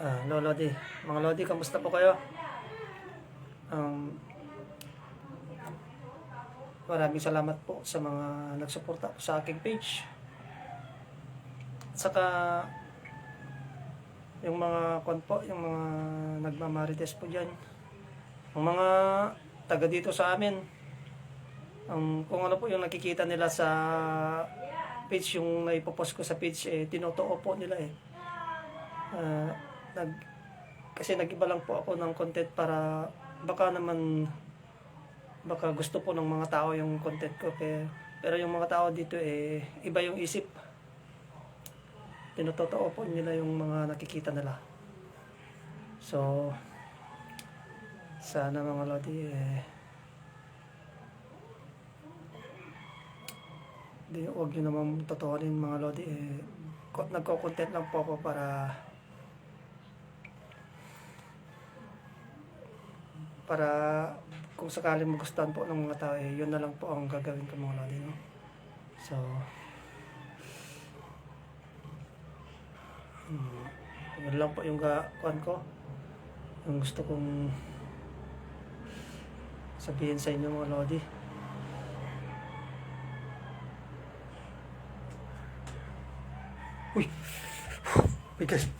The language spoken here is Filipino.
Ah, Hello, Lodi. Mga Lodi, kamusta po kayo? Um, maraming salamat po sa mga nagsuporta po sa aking page. Saka, yung mga kon po, yung mga nagmamarites po dyan. Yung mga taga dito sa amin. Um, kung ano po yung nakikita nila sa page, yung naipopost ko sa page, eh, tinotoo po nila eh. Ah, nag kasi nagiba lang po ako ng content para baka naman baka gusto po ng mga tao yung content ko. Kaya, pero yung mga tao dito eh iba yung isip. Tinotoo po nila yung mga nakikita nila. So sana mga lodi eh di wag nyo naman totoonin mga lodi eh ko- nagko-content lang po ako para para kung sakaling magustuhan po ng mga tao, eh, yun na lang po ang gagawin ko mga lodi, no? So, hmm, yun lang po yung gakuan ko. Yung gusto kong sabihin sa inyo mga lodi. Uy! Bigas.